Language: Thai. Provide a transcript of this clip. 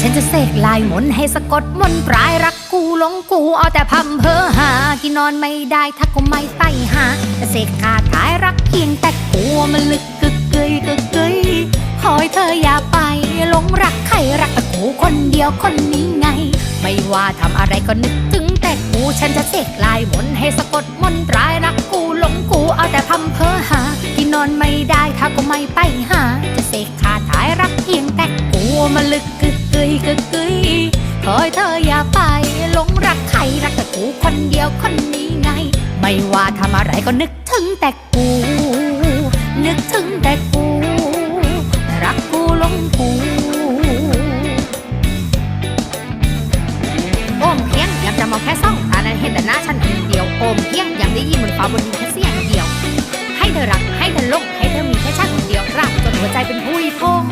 ฉันจะเสกลายมนให้สะกดมนปลายรักกูหลงกูเอาแต่พำเพอหา กินนอนไม่ได้ถ้าก็ไม่ไปหาจะเสกคาถายรักเพียงแต่กลัวมันลึกกึกเกยกึกเกยขอให้เธออย่าไปหลงรักใครรักแต่กูคนเดียวคนนี้ไง ไม่ว่าทำอะไรก็นึกถึงแต่กูฉันจะเสกลายมนให้สะกดมนปลายรักกูหลงกูเอาแต่พำเพอหา กินนอนไม่ได้ถ้าก็ไม่ไปหา จะเสกคาถายรักเพียงแต่กลัวมันลึกกึก กึกกึยคอยเธออย่าไปหลงรักใครรักแต่กูคนเดียวคนนี้ไง ไม่ว่าทำอะไรก็นึกถึงแต่กู นึกถึงแต่กู รักกูหลงกูโอมเพียงอยากจะมองแค่ซ่องตานั้นเห็นแต่หน้าฉันคนเดียวโอมเพียงอยากได้ยินเหมือนฟ้าบนดินแค่เสียงเดียว ให้เธอรักให้เธอลงให้เธอมีแค่ฉันคนเดียวรักจนหัวใจเป็นผู้พง